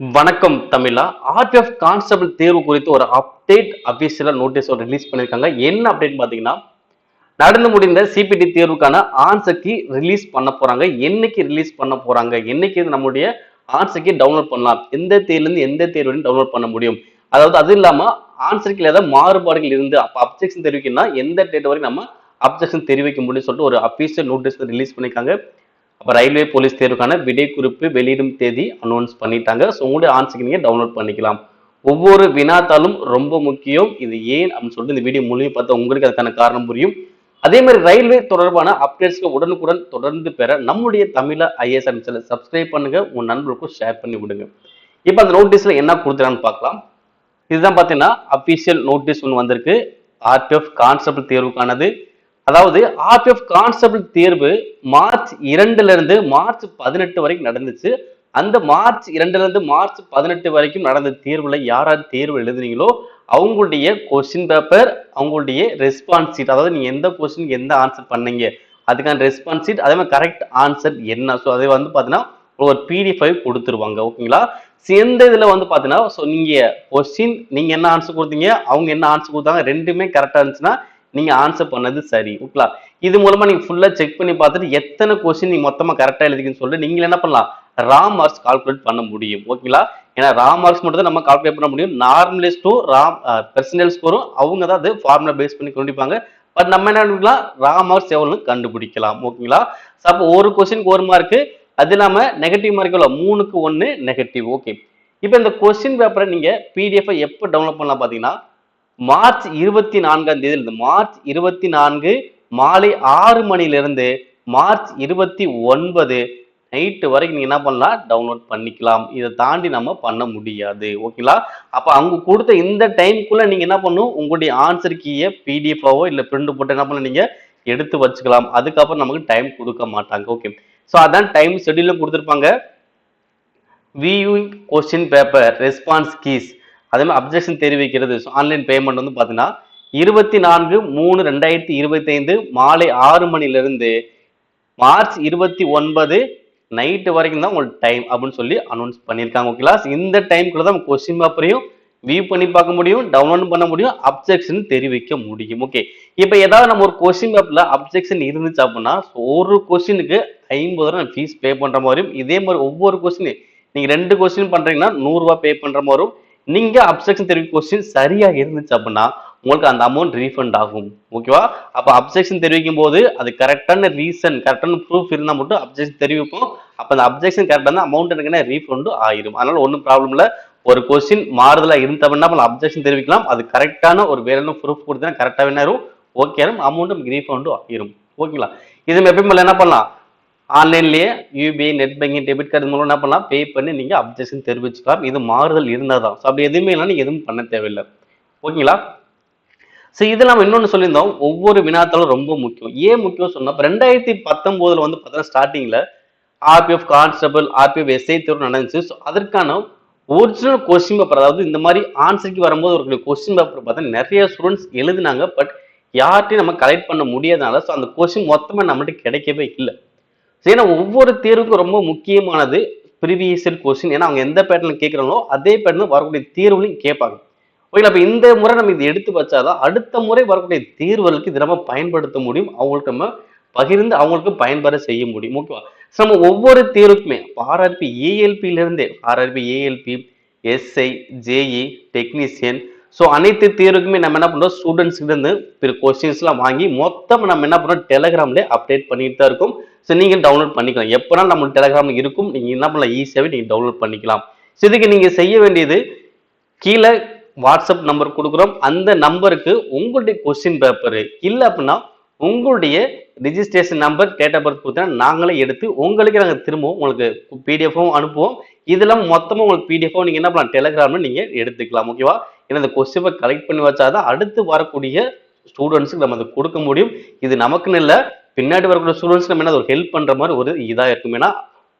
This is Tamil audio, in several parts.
வணக்கம் தமிழா. ஆர்டிஎஃப் கான்ஸ்டபிள் தேர்வு குறித்து ஒரு அப்டேட் அபிஷியலாக நோட்டீஸ் ரிலீஸ் பண்ணியிருக்காங்க. என்ன அப்டேட் பார்த்தீங்கன்னா நடந்து முடிந்த சிபிடி தேர்வுக்கான ஆன்சர் ரிலீஸ் பண்ண போகிறாங்க என்னைக்கு ரிலீஸ் பண்ண போகிறாங்க என்னைக்கு இது நம்முடைய ஆன்சர் டவுன்லோட் பண்ணலாம்? எந்த தேர்வுலேருந்து எந்த தேர்வு டவுன்லோட் பண்ண முடியும்? அதாவது அது இல்லாமல் ஆன்சர் கீழ ஏதாவது மாறுபாடுகள் இருந்து அப்போ அப்ஜெக்ஷன் தெரிவிக்கணும்னா எந்த டேட் வரைக்கும் நம்ம அப்ஜெக்ஷன் தெரிவிக்க முடியும்னு சொல்லிட்டு ஒரு அபிஷியல் நோட்டீஸ் ரிலீஸ் பண்ணியிருக்காங்க. அப்போ ரயில்வே போலீஸ் தேர்வுக்கான விடை குறிப்பு வெளியிடும் தேதி அனௌன்ஸ் பண்ணிட்டாங்க. ஸோ உங்களுடைய ஆன்சருக்கு நீங்கள் டவுன்லோட் பண்ணிக்கலாம். ஒவ்வொரு வினாத்தாலும் ரொம்ப முக்கியம். இது ஏன் அப்படின்னு சொல்லிட்டு இந்த வீடியோ மூலியம் பார்த்தா உங்களுக்கு அதுக்கான காரணம் புரியும். அதே மாதிரி ரயில்வே தொடர்பான அப்டேட்ஸ்க்கு உடனுக்குடன் தொடர்ந்து பெற நம்முடைய தமிழ ஐஏஎஸ் சேனலை சப்ஸ்கிரைப் பண்ணுங்க. உங்க நண்பர்களுக்கும் ஷேர் பண்ணி விடுங்க. இப்போ அந்த நோட்டீஸ்ல என்ன கொடுத்துறான்னு பார்க்கலாம். இதுதான் பார்த்தீங்கன்னா அபிஷியல் நோட்டீஸ் ஒன்று வந்திருக்கு. ஆர்டிஎஃப் கான்ஸ்டபிள் தேர்வுக்கானது. அதாவது ஆர்பிஎஃப் கான்ஸ்டபிள் தேர்வு மார்ச் இரண்டுல இருந்து மார்ச் பதினெட்டு வரைக்கும் நடந்துச்சு. அந்த மார்ச் இரண்டுல இருந்து மார்ச் பதினெட்டு வரைக்கும் நடந்த தேர்வுல யாராவது தேர்வு எழுதுனீங்களோ அவங்களுடைய கொஸ்டின் பேப்பர் அவங்களுடைய ரெஸ்பான்ஸ் ஷீட் அதாவது நீங்க எந்த கொஸ்டின் எந்த ஆன்சர் பண்ணீங்க அதுக்கான ரெஸ்பான்ஸ் ஷீட் அதே மாதிரி கரெக்ட் ஆன்சர் என்ன? ஸோ அதை வந்து பார்த்தீங்கன்னா ஒரு பிடிஎஃப் கொடுத்துருவாங்க ஓகேங்களா எந்த இதில் வந்து பார்த்தீங்கன்னா ஸோ நீங்கள் கொஸ்டின் நீங்கள் என்ன ஆன்சர் கொடுத்தீங்க அவங்க என்ன ஆன்சர் கொடுத்தாங்க ரெண்டுமே கரெக்டாக இருந்துச்சுன்னா நீங்க ஆன்சர் பண்ணது சரி. ஓகேங்களா? இது மூலமா நீங்க ஃபுல்லா செக் பண்ணி பார்த்துட்டு எத்தனை கொஸ்டின் நீங்க மொத்தமா கரெக்டா எழுதிக்கன்னு சொல்லிட்டு நீங்க என்ன பண்ணலாம்? ரா மார்க்ஸ் கால்குலேட் பண்ண முடியும். ஓகேங்களா? ஏன்னா ரா மார்க்ஸ் மட்டும் தான் நம்ம கால்குலேட் பண்ண முடியும். நார்மலிஸ்டும் ரா பெர்சனல் ஸ்கோரும் அவங்க தான் அது ஃபார்முலா பேஸ் பண்ணி கண்டிப்பாங்க பட் நம்ம என்ன பண்ணிக்கலாம்? ரா மார்க்ஸ் எவ்வளோன்னு கண்டுபிடிக்கலாம். ஓகேங்களா? ஸோ அப்போ ஒரு கொஸ்டினுக்கு ஒரு மார்க்கு அது இல்லாம நெகட்டிவ் மார்க் எவ்வளோ மூணுக்கு ஒன்று நெகட்டிவ் ஓகே. இப்போ இந்த கொஸ்டின் பேப்பரை நீங்க பிடிஎஃப் எப்போ டவுன்லோட் பண்ணலாம் பார்த்தீங்கன்னா மார்ச் இருபத்தி நான்காம் தேதி இருந்து மார்ச் இருபத்தி நான்கு மாலை ஆறு மணிலிருந்து மார்ச் இருபத்தி ஒன்பது நைட்டு வரைக்கும் நீங்க என்ன பண்ணலாம்? டவுன்லோட் பண்ணிக்கலாம். இதை தாண்டி நம்ம பண்ண முடியாது. ஓகேங்களா அப்ப அவங்க கொடுத்த இந்த டைம்குள்ள நீங்க என்ன பண்ணும் உங்களுடைய ஆன்சர் கீயை பிடிஎஃபாவோ இல்ல பிரிண்ட் போட்டு என்ன பண்ண நீங்க எடுத்து வச்சுக்கலாம். அதுக்கப்புறம் நமக்கு டைம் கொடுக்க மாட்டாங்க. ஓகே ஸோ அதான் டைம் ஷெடியூலும் கொடுத்துருப்பாங்க. View question paper response keys அதே மாதிரி அப்ஜெக்ஷன் தெரிவிக்கிறது ஆன்லைன் பேமெண்ட் வந்து பார்த்தீங்கன்னா இருபத்தி நான்கு மூணு ரெண்டாயிரத்தி இருபத்தி ஐந்து மாலை ஆறு மணிலிருந்து மார்ச் இருபத்தி ஒன்பது நைட்டு வரைக்கும் தான் உங்களுக்கு டைம் அப்படின்னு சொல்லி அனௌன்ஸ் பண்ணியிருக்காங்க ஓகேலா இந்த டைம்குள்ள தான் கொஸ்டின் பேப்பரையும் வியூ பண்ணி பார்க்க முடியும் டவுன்லோட் பண்ண முடியும் அப்ஜெக்ஷன் தெரிவிக்க முடியும் ஓகே இப்போ ஏதாவது நம்ம ஒரு கொஸ்டின் பேப்பரில் அப்ஜெக்ஷன் இருந்துச்சு அப்படின்னா ஒரு கொஸ்டினுக்கு ஐம்பது ரூபா ஃபீஸ் பே பண்ணுற மாதிரியும் இதே மாதிரி ஒவ்வொரு கொஸ்டின் நீங்கள் ரெண்டு கொஸ்டின் பண்ணுறீங்கன்னா நூறுரூவா பே பண்ணுற மாதிரியும் நீங்க அப்செக்ஷன் தெரிவிக்க கொஸ்டின் சரியா இருந்துச்சு அப்படின்னா உங்களுக்கு அந்த அமௌண்ட் ரீஃபண்ட் ஆகும். ஓகேவா அப்ப அப்செக்ஷன் தெரிவிக்கும் போது அது கரெக்டான ரீசன் கரெக்டான ப்ரூஃப் இருந்தால் மட்டும் அப்செக்ஷன் தெரிவிப்போம். அப்ப அந்த அப்செக்ஷன் கரெக்டான அமௌண்ட் எனக்கு ரீஃபண்டும் ஆயிரும். அதனால ஒன்றும் ப்ராப்ளம் இல்லை. ஒரு கொஸ்டின் மாறுதலா இருந்தவன்னா நம்ம அப்செக்ஷன் தெரிவிக்கலாம். அது கரெக்டான ஒரு வேற என்ன ப்ரூஃப் கொடுத்தா கரெக்டாக வேணாரும் ஓகே அமௌண்ட் நமக்கு ரீஃபண்டும் ஆயிரும். ஓகேங்களா இது எப்பயும் என்ன பண்ணலாம்? ஆன்லைன்லேயே UPI net banking debit card மூலம் என்ன பண்ணலாம்? பே பண்ணி நீங்கள் அப்ஜெக்ஷன் தெரிவிச்சுக்கலாம். இது மாறுதல் இருந்தால் தான். ஸோ அப்படி எதுவுமே இல்லை நீங்கள் எதுவும் பண்ண தேவையில்லை. ஓகேங்களா ஸோ இது நம்ம இன்னொன்று சொல்லியிருந்தோம். ஒவ்வொரு வினாத்தாலும் ரொம்ப முக்கியம். ஏன் முக்கியம் சொன்னால் இப்போ ரெண்டாயிரத்தி பத்தொம்போதில் வந்து பார்த்தீங்கன்னா ஸ்டார்டிங்கில் ஆர்பிஎஃப் கான்ஸ்டபிள் ஆர்பிஎஃப் எஸ்ஐ தேர்வு நடந்துச்சு. ஸோ அதற்கான ஒரிஜினல் கொஸ்டின் பேப்பர் அதாவது இந்த மாதிரி ஆன்சருக்கு வரும்போது ஒரு கொஸ்டின் பேப்பர் பார்த்தா நிறைய ஸ்டூடெண்ட்ஸ் எழுதினாங்க. பட் யார்ட்டையும் நம்ம கலெக்ட் பண்ண முடியாதனால ஸோ அந்த கொஸ்டின் மொத்தமாக நம்மகிட்ட கிடைக்கவே இல்லை. ஏன்னா ஒவ்வொரு தேர்வுக்கும் ரொம்ப முக்கியமானது ப்ரீவியஸ் கொஸ்டின் ஏன்னா அவங்க எந்த பேட்டர்ல கேட்குறாங்களோ அதே பேட்டர்ல வரக்கூடிய தேர்வுலையும் கேட்பாங்க. ஓகே அப்போ இந்த முறை நம்ம இதை எடுத்து வச்சாதான் அடுத்த முறை வரக்கூடிய தேர்வுகளுக்கு இதை நம்ம பயன்படுத்த முடியும். அவங்களுக்கு நம்ம பகிர்ந்து அவங்களுக்கு பயன்பெற செய்ய முடியும். ஓகேவா நம்ம ஒவ்வொரு தேர்வுக்குமே RRB ஏஎல்பியிலிருந்தே RRB ALP SI JE technician so அனைத்து தேர்வுக்குமே நம்ம என்ன பண்ணுறோம் ஸ்டூடெண்ட்ஸ் இருந்து பிற கொஸ்டின்ஸ்லாம் வாங்கி மொத்தம் நம்ம என்ன பண்ணுறோம் டெலகிராம்லேயே அப்டேட் பண்ணிட்டு தான் இருக்கும். ஸோ நீங்கள் டவுன்லோட் பண்ணிக்கலாம். எப்போனா நம்ம டெலகிராம் இருக்கும். நீங்கள் என்ன பண்ணலாம்? ஈஸியாகவே நீங்கள் டவுன்லோட் பண்ணிக்கலாம். ஸோ இதுக்கு நீங்கள் செய்ய வேண்டியது கீழே வாட்ஸ்அப் நம்பர் கொடுக்குறோம். அந்த நம்பருக்கு உங்களுடைய கொஸ்டின் பேப்பரு இல்லை அப்படின்னா உங்களுடைய registration number date of birth கொடுத்தா நாங்களே எடுத்து உங்களுக்கு நாங்கள் திரும்பவும் உங்களுக்கு பிடிஎஃபும் அனுப்புவோம். இதெல்லாம் மொத்தமாக உங்களுக்கு பிடிஎஃபும் நீங்கள் என்ன பண்ணலாம்? டெலகிராம்ல நீங்கள் எடுத்துக்கலாம். ஓகேவா ஏன்னா இந்த கொஸ்டினை கலெக்ட் பண்ணி வச்சாதான் அடுத்து வரக்கூடிய ஸ்டூடெண்ட்ஸுக்கு நம்ம அதை கொடுக்க முடியும். இது நமக்குன்னு இல்லை பின்னாடி வரக்கூடிய ஸ்டூடெண்ட்ஸ் நம்ம என்ன ஒரு ஹெல்ப் பண்ற மாதிரி ஒரு இதாக இருக்கும். ஏன்னா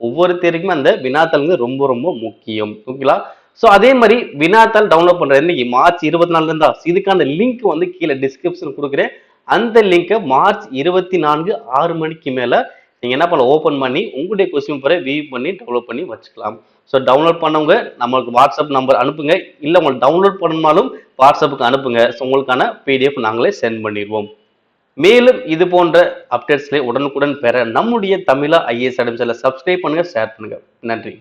ஒவ்வொரு தேர்வுக்குமே அந்த வினாத்தாள் ரொம்ப ரொம்ப முக்கியம். ஓகேங்களா ஸோ அதே மாதிரி வினாத்தாள் டவுன்லோட் பண்ற இன்னைக்கு மார்ச் இருபத்தி நாலுல இருந்தா இதுக்கான லிங்க் வந்து கீழே டிஸ்கிரிப்ஷன் கொடுக்குறேன். அந்த லிங்கை மார்ச் இருபத்தி நான்கு ஆறு மணிக்கு மேலே நீங்கள் என்ன பண்ணலாம்? ஓப்பன் பண்ணி உங்களுடைய கொஸ்டின் பேரை வியூ பண்ணி டவுன்லோட் பண்ணி வச்சுக்கலாம். ஸோ டவுன்லோட் பண்ணவங்க நம்மளுக்கு வாட்ஸ்அப் நம்பர் அனுப்புங்க. இல்லை உங்களுக்கு டவுன்லோட் பண்ணணுமாலும் வாட்ஸ்அப்புக்கு அனுப்புங்க. ஸோ உங்களுக்கான பிடிஎஃப் நாங்களே சென்ட் பண்ணிடுவோம். மேலும் இது போன்ற அப்டேட்ஸ்களை உடனுக்குடன் பெற நம்முடைய தமிழா ஐஏஎஸ் அடம்ஸில் சப்ஸ்கிரைப் பண்ணுங்கள் ஷேர் பண்ணுங்கள் நன்றி.